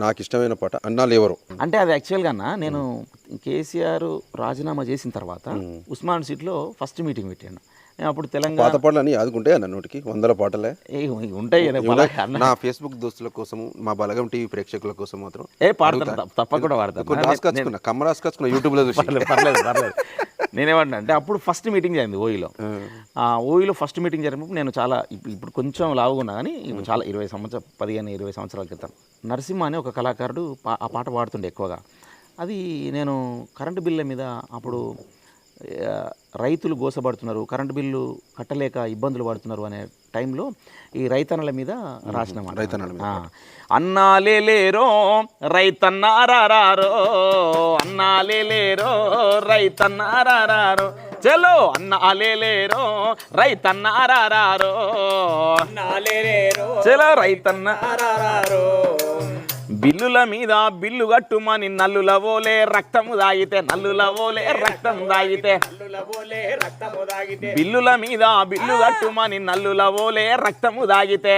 నాకు ఇష్టమైన పాట అన్నాలు ఎవరు? అంటే అది యాక్చువల్గా అన్న నేను కేసీఆర్ రాజీనామా చేసిన తర్వాత ఉస్మాన్ సీట్లో ఫస్ట్ మీటింగ్ పెట్టాను అప్పుడు తెలంగాణ పాత పాటలు అని యాదుకుంటే అన్న నోటికి వందల పాటలే. ఉంటాయి. నా ఫేస్బుక్ దోస్తుల కోసము మా బలగం టీవీ ప్రేక్షకుల కోసం మాత్రం ఏ పాడతాను తప్ప- తప్పకుండా పాడతాను. కొన్ని రాసుకొచ్చుకున్నా కమ్మ రాసుకొచ్చుకున్నా యూట్యూబ్లో చూసి. పర్లేదు పర్లేదు నేనేమంటున్నా అంటే అప్పుడు ఫస్ట్ మీటింగ్ జరిగింది ఓయిలో ఆ. ఓయిలో ఫస్ట్ మీటింగ్ జరిగినప్పుడు నేను చాలా ఇప్పుడు కొంచెం లావుగా ఉన్నా కానీ చాలా ఇరవై సంవత్సరాలు పదిహేను ఇరవై సంవత్సరాల క్రితం నరసింహ అనే ఒక కళాకారుడు ఆ పాట పాడుతుండే ఎక్కువగా. అది నేను కరెంటు బిల్ల మీద అప్పుడు రైతులు గోసపడుతున్నారు కరెంటు బిల్లు కట్టలేక ఇబ్బందులు పడుతున్నారు అనే టైంలో ఈ రైతన్నల మీద రాసిన. రైతన్నల. అన్నాలే లేరో రైతన్నారారో అన్నాలే లేరో రైతన్నారారో చలో అన్నాలే లేరో రైతన్నారారో చలో రైతన్న బిల్లుల మీద బిల్లు కట్టుమని నల్లుల ఓలే రక్తము దాగితే నల్లులవోలే ఓలే రక్తం దాగితే బిల్లుల మీద బిల్లు కట్టుమని నల్లుల ఓలే రక్తము దాగితే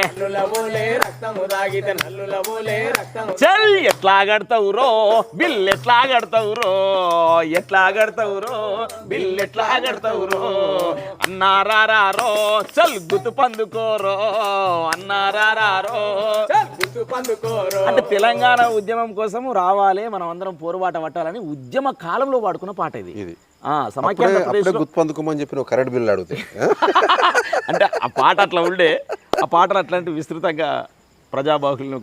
చల్ ఎట్లా కడతావు రో బిల్లు ఎట్లా కడతావు రో ఎట్లా కడతావు రో బిల్లు ఎట్లా కడతావు రో అన్నారారో చల్ గుతు పందుకోరో అన్నారారో అంటే తెలంగాణ ఉద్యమం కోసం రావాలి మనం అందరం పోరుబాట పట్టాలని ఉద్యమ కాలంలో పాడుకున్న పాట ఇది. ఇది. గుర్తుపందుకోమని చెప్పి కరెంట్ బిల్లు అడిగితే. అంటే ఆ పాట అట్లా ఉండే ఆ పాటలు అట్లాంటి విస్తృతంగా ప్రజాబాహుల్యం